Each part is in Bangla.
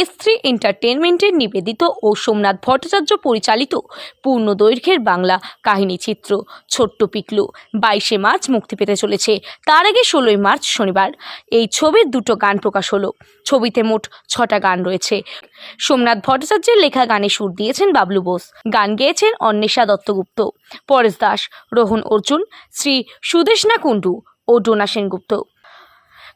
S three এন্টারটেনমেন্টের নিবেদিত ও সোমনাথ ভট্টাচার্য পরিচালিত পূর্ণ দৈর্ঘ্যের বাংলা কাহিনী চিত্র। ছোট্ট পিকলু বাইশে মার্চ মুক্তি পেতে চলেছে। তার আগে ষোলোই মার্চ শনিবার এই ছবির দুটো গান প্রকাশ হলো। ছবিতে মোট ছটা গান রয়েছে। সোমনাথ ভট্টাচার্যের লেখা গানে সুর দিয়েছেন বাবলু বোস। গান গেয়েছেন অন্বেষা দত্তগুপ্ত, পরেশ দাস, রোহন অর্জুন, শ্রী সুদেশনা কুণ্ডু ও ডোনা সেনগুপ্ত।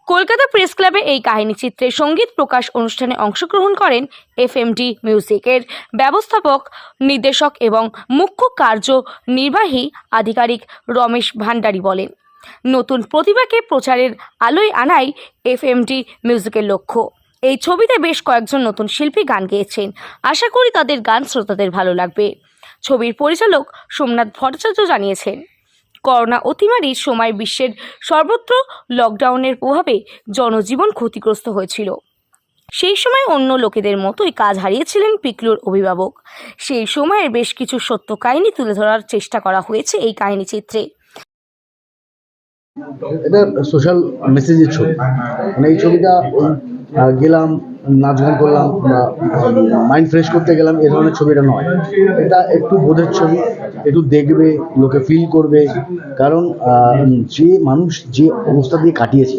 কলকাতা প্রেস ক্লাবে এই কাহিনী চিত্রের সংগীত প্রকাশ অনুষ্ঠানে অংশগ্রহণ করেন এফএমডি মিউজিকের ব্যবস্থাপক, নির্দেশক এবং মুখ্য কার্যনির্বাহী আধিকারিক রমেশ ভান্ডারী বলেন। নতুন প্রতিভাকে প্রচারের আলোয় আনাই এফএমডি মিউজিকের লক্ষ্য। এই ছবিতে বেশ কয়েকজন নতুন শিল্পী গান গেয়েছেন। আশা করি তাদের গান শ্রোতাদের ভালো লাগবে। ছবির পরিচালক সোমনাথ ভট্টাচার্য জানিয়েছেন। করোনা অতিমারির সময় বিশ্বের সর্বত্র লকডাউনের প্রভাবে জনজীবন ক্ষতিগ্রস্ত হয়েছিল। সেই সময় অন্য লোকেদের মতোই কাজ হারিয়েছিলেন পিকলুর অভিভাবক। সেই সময়ের বেশ কিছু সত্য কাহিনী তুলে ধরার চেষ্টা করা হয়েছে এই কাহিনী চিত্রে। এটা সোশ্যাল মেসেজের ছবি। মানে এই ছবিটা গেলাম নাচ গান করলাম, বা মাইন্ড ফ্রেশ করতে গেলাম, এ ধরনের ছবি এটা নয়। এটা একটু বোধের ছবি, একটু দেখবে, লোকে ফিল করবে। কারণ যে মানুষ যে অবস্থা দিয়ে কাটিয়েছে,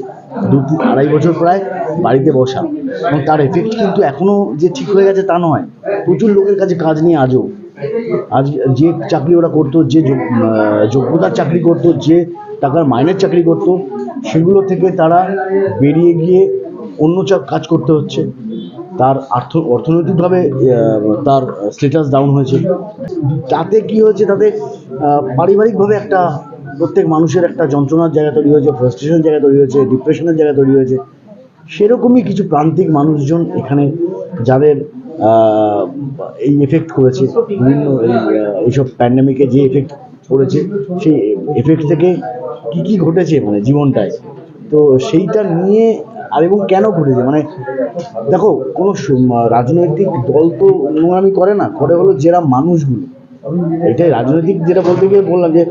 দু আড়াই বছর প্রায় বাড়িতে বসা, এবং তার এফেক্ট কিন্তু এখনও যে ঠিক হয়ে গেছে তা নয়। প্রচুর লোকের কাছে কাজ নিয়ে আজও। আজ যে চাকরি ওরা করতো, যে যোগ্যতার চাকরি করতো, যে টাকার মাইনের চাকরি করতো, সেগুলো থেকে তারা বেরিয়ে গিয়ে অন্য চাপ কাজ করতে হচ্ছে। তার আর্থ অর্থনৈতিকভাবে তার স্ট্যাটাস ডাউন হয়েছে। তাতে কি হয়েছে? তাতে পারিবারিকভাবে একটা প্রত্যেক মানুষের একটা যন্ত্রণার জায়গা তৈরি হয়েছে ফ্রাস্ট্রেশনের জায়গা তৈরি হয়েছে ডিপ্রেশনের জায়গা তৈরি হয়েছে। সেরকমই কিছু প্রান্তিক মানুষজন এখানে যাদের এই এফেক্ট করেছে। বিভিন্ন এই, এইসব প্যান্ডামিকে যে এফেক্ট পড়েছে সেই এফেক্ট থেকে কি কি ঘটেছে মানে জীবনটায়? তো সেইটা নিয়ে আর এবং কেন ঘটেছে মানে দেখো, কোনো রাজনৈতিক দল তো নোংরামি করে না, করে হলো যেরা মানুষগুলো। এটাই রাজনৈতিক যেটা বলতে গিয়ে বললাম যে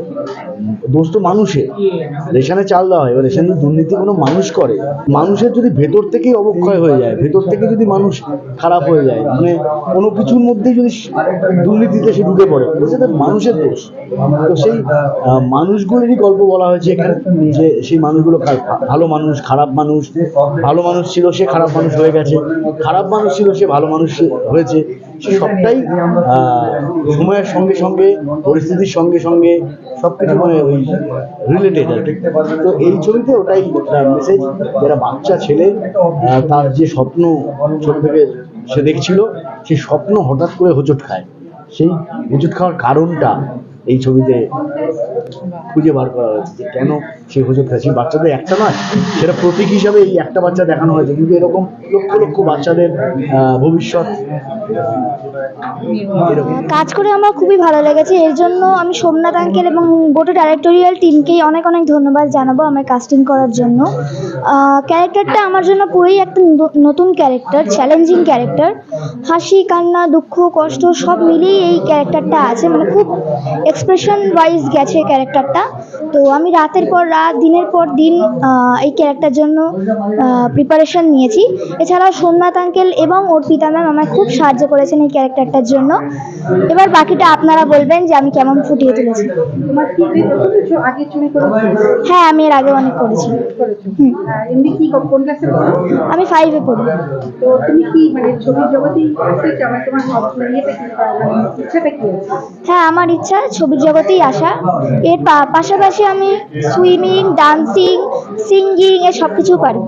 দোষ তো মানুষের রেশনে চাল দেওয়া হয়, এবার রেশনে দুর্নীতি কোনো মানুষ করে। মানুষের যদি ভেতর থেকেই অবক্ষয় হয়ে যায়, ভেতর থেকে যদি মানুষ খারাপ হয়ে যায় মানে কোনো কিছুর মধ্যেই যদি দুর্নীতিতে সে ঢুকে পড়ে তো সেটা মানুষের দোষ। তো সেই মানুষগুলোরই গল্প বলা হয়েছে এখানে যে, সেই মানুষগুলো ভালো মানুষ, খারাপ মানুষ, ভালো মানুষ ছিল, সে খারাপ মানুষ হয়ে গেছে। খারাপ মানুষ ছিল, সে ভালো মানুষ হয়েছে। সবটাই সময়ের সঙ্গে সঙ্গে, পরিস্থিতির সঙ্গে সঙ্গে সব কিছু মানে ওই রিলেটেড আর তো এই ছবিতে ওটাই মেসেজ যারা বাচ্চা ছেলে তার যে স্বপ্ন ছোট থেকে সে দেখছিল সেই স্বপ্ন হঠাৎ করে হোঁচট খায়। সেই হোঁচট খাওয়ার কারণটা এই ছবিতে খুঁজে বার করা হয়েছে যে কেন সে খায় সেই বাচ্চাদের একটা নয়, সেটা প্রতীক হিসাবে এই একটা বাচ্চা দেখানো হয়েছে। কিন্তু এরকম লক্ষ লক্ষ বাচ্চাদের ভবিষ্যৎ কাজ করে আমার খুবই ভালো লেগেছে। এর জন্য আমি সোমনাথ আঙ্কেল এবং গোটা ডাইরেক্টোরিয়াল টিমকেই অনেক অনেক ধন্যবাদ জানাব আমার কাস্টিং করার জন্য। ক্যারেক্টারটা আমার জন্য পুরোই একটা নতুন ক্যারেক্টার চ্যালেঞ্জিং ক্যারেক্টার হাসি, কান্না, দুঃখ, কষ্ট সব মিলিয়ে এই ক্যারেক্টারটা আছে। মানে খুব এক্সপ্রেশন ওয়াইজ গেছে ক্যারেক্টারটা তো আমি রাতের পর রাত দিনের পর দিন এই ক্যারেক্টার জন্য প্রিপারেশন নিয়েছি। এছাড়াও সোমনাথ আঙ্কেল এবং অর্পিতা ম্যাম আমায় খুব সাহায্য করেছেন এই ক্যারেক্টারটার জন্য। এবার বাকিটা আপনারা বলবেন যে আমি কেমন ফুটিয়ে তুলেছি। হ্যাঁ আমি এর আগে অনেক করেছি। আমি ফাইভে পড়ি। তো তুমি কি মানে ছবির জগতেই তোমার ইচ্ছাটা কি আছে? হ্যাঁ আমার ইচ্ছা ছবির জগতেই আসা। এর পাশাপাশি আমি সুইমিং ডান্সিং সিঙ্গিং এ সব কিছু পারি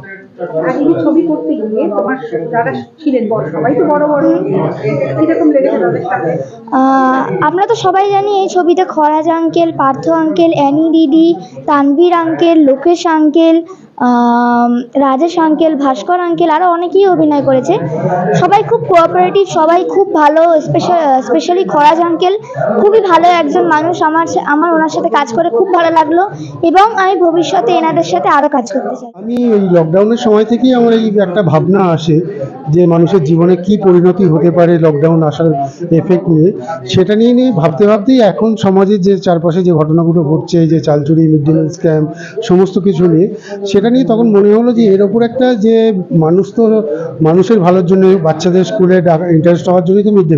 আগে ছবি করতে গিয়ে তোমার যারা ছিলেন বড় সবাই তো বড় বড় কীরকম লেগেছে তাদের সাথে? আমরা তো সবাই জানি এই ছবিতে Kharaj uncle Partha uncle Annie দিদি Tanvir uncle Lokesh uncle Rajesh uncle Bhaskar uncle আরও অনেকেই অভিনয় করেছে। সবাই খুব কোঅপারেটিভ সবাই খুব ভালো স্পেশাল স্পেশালি খরাজ আঙ্কেল খুবই ভালো একজন মানুষ। আমার আমার ওনার সাথে কাজ করে খুব ভালো লাগল এবং আমি ভবিষ্যতে এনাদের সাথে আরও কাজ করতে চাই। আমি এই লকডাউনের সময় থেকেই আমার এই একটা ভাবনা আসে যে মানুষের জীবনে কি পরিণতি হতে পারে লকডাউন আসার এফেক্ট নিয়ে। সেটা নিয়ে নিয়ে ভাবতে ভাবতেই এখন সমাজের যে চারপাশে যে ঘটনাগুলো ঘটছে, যে চালচুরি মিড ডে মিল স্ক্যাম সমস্ত কিছু নিয়ে, সেটা নিয়ে তখন মনে হলো যে এর ওপর একটা যে মানুষ তো মানুষের ভালোর জন্য, বাচ্চাদের স্কুলে ইন্টারেস্ট হওয়ার জন্যই তো মিড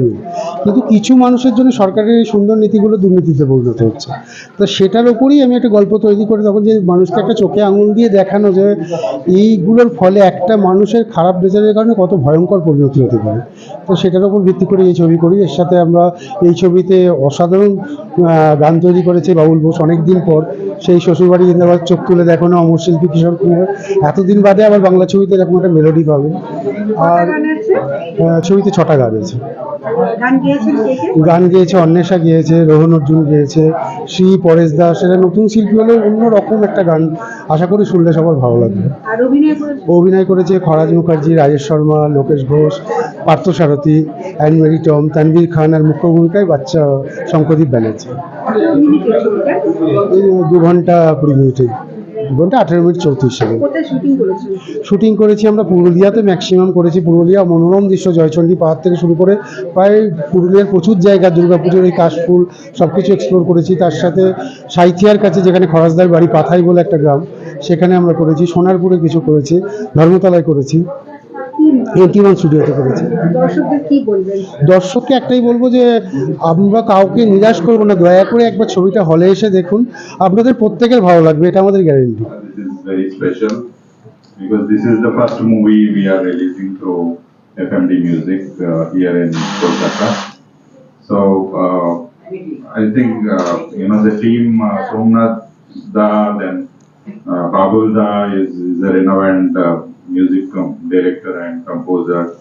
কিন্তু কিছু মানুষের জন্য সরকারের এই সুন্দর নীতিগুলো দুর্নীতিতে পরিণত হচ্ছে। তো সেটার ওপরই আমি একটা গল্প তৈরি করে তখন যে মানুষকে একটা চোখে আঙুল দিয়ে দেখানো যে এইগুলোর ফলে একটা মানুষের খারাপ রেজাল্টের কারণে কত ভয়ঙ্কর পরিণতি হতে পারে। তো সেটার উপর ভিত্তি করে এই ছবি করি। এর সাথে আমরা এই ছবিতে অসাধারণ গান তৈরি করেছে বাবুল বোস অনেক দিন পর। সেই শ্বশুরবাড়ি জিন্দাবাদ চোখ তুলে দেখো না অমর শিল্পী কিশোর এতদিন বাদে আবার বাংলা ছবিতে এরকম একটা মেলোডি পাবে আর ছবিতে ছটা গান আছে। গান গেয়েছে অন্বেষা গিয়েছে রোহন অর্জুন গিয়েছে শ্রী পরেশ দাস এরা নতুন শিল্পী হলেও অন্যরকম একটা গান আশা করি শুনলে সবার ভালো লাগবে। অভিনয় করেছে Kharaj Mukherjee Rajesh Sharma Lokesh Ghosh Partha Sarathi Ann Mary Tom Tanvir Khan আর মুখ্য ভূমিকায় বাচ্চা শঙ্করদীপ ব্যানার্জি। দু ঘণ্টা কুড়ি মিনিটে দু ঘণ্টা আঠেরো মিনিট চৌত্রিশ সেকেন্ড শুটিং করেছি আমরা পুরুলিয়াতে ম্যাক্সিমাম করেছি পুরুলিয়া মনোরম দৃশ্য জয়চণ্ডী পাহাড় থেকে শুরু করে প্রায় পুরুলিয়ার প্রচুর জায়গা দুর্গাপুজোর এই কাশফুল সব কিছু এক্সপ্লোর করেছি। তার সাথে সাইথিয়ার কাছে যেখানে খরাজদার বাড়ি পাথাই বলে একটা গ্রাম সেখানে আমরা করেছি। সোনারপুরে কিছু করেছি ধর্মতলায় করেছি। ওয়ান স্টুডিওতে করেছি দর্শকদের কি বলবেন দর্শককে একটাই বলব যে আমরা কাউকে নিরাশ করব না দয়া করে একবার ছবিটা হলে এসে দেখুন আপনাদের প্রত্যেকের ভালো লাগবে এটা আমাদের guarantee because this is the first movie we are releasing through FMD Music uh, here in Kolkata. So uh, I think uh, you know the team uh, Somnath Da then uh, Babul Da is, is a renowned uh, music director and composer.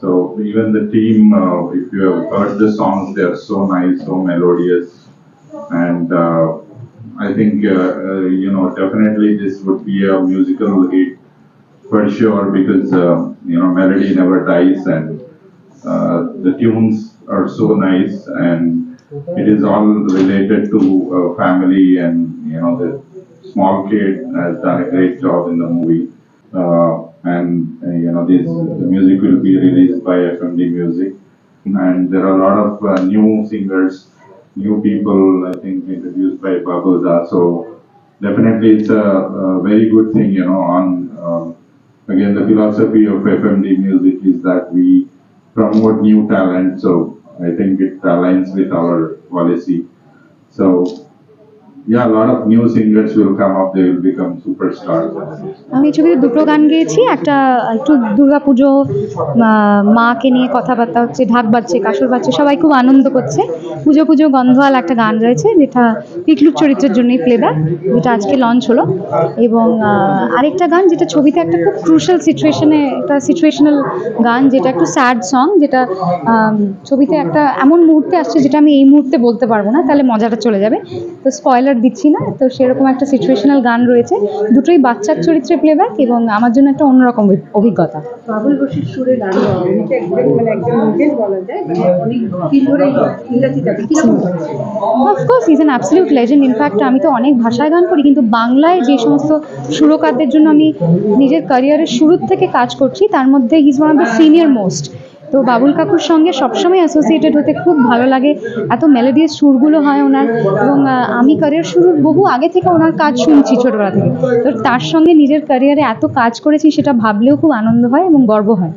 So even the team, uh, if you have heard the songs, they are so nice, so melodious, and uh, I think uh, uh, you know definitely this would be a musical hit for sure because uh, you know melody never dies and uh, the tunes are so nice and it is all related to family and you know the small kid has done a great job in the movie and uh, you know this the music will be released by FMD Music. And there are a lot of uh, new singers new people I think introduced by Babuza so definitely it's a, a very good thing you know on um, again the philosophy of FMD music is that we promote new talent. So I think it aligns with our policy. So yeah, a lot of new singers will come up. They will become superstars. আমি এই ছবিতে দুটো গান গেয়েছি। একটা একটু দুর্গাপুজো মাকে নিয়ে কথাবার্তা হচ্ছে, ঢাক বাজছে, কাসর বাজছে, সবাই খুব আনন্দ করছে। পুজো পুজো, গন্ধওয়াল একটা গান রয়েছে, যেটা পিকলুক চরিত্রের জন্যই প্লেব্যাক যেটা আজকে লঞ্চ হলো। এবং আরেকটা গান যেটা ছবিতে একটা খুব ক্রুশাল সিচুয়েশনে একটা সিচুয়েশনাল গান, যেটা একটু স্যাড সং যেটা ছবিতে একটা এমন মুহূর্তে আসছে যেটা আমি এই মুহূর্তে বলতে পারব না, তাহলে মজাটা চলে যাবে। তো স্পয়লার দিচ্ছি না তো সেরকম একটা সিচুয়েশনাল গান রয়েছে। দুটোই বাচ্চার চরিত্রে প্লেব্যাক এবং আমার জন্য একটা অন্যরকম অভিজ্ঞতা। বাবুল বসির সুরে গান গাওয়া উনিটা একদম মানে একজন লিজেন্ড বলা যায় মানে অনেক দিন ধরে ইংরাজিটাকে কীরকম হয়েছে of course is an absolute legend in fact আমি তো অনেক ভাষায় গান করি কিন্তু বাংলায় যে সমস্ত সুরকারদের জন্য আমি নিজের ক্যারিয়ারের শুরুর থেকে কাজ করছি তার মধ্যে his one of the senior most তো বাবুল কাকুর সঙ্গে সবসময় অ্যাসোসিয়েটেড হতে খুব ভালো লাগে। এত মেলোডিয়াস সুরগুলো হয় ওনার এবং আমি ক্যারিয়ার শুরুর বহু আগে থেকে ওনার কাজ শুনছি ছোটবেলা থেকে। তো তার সঙ্গে নিজের ক্যারিয়ারে এত কাজ করেছি সেটা ভাবলেও খুব আনন্দ হয় এবং গর্ব হয়।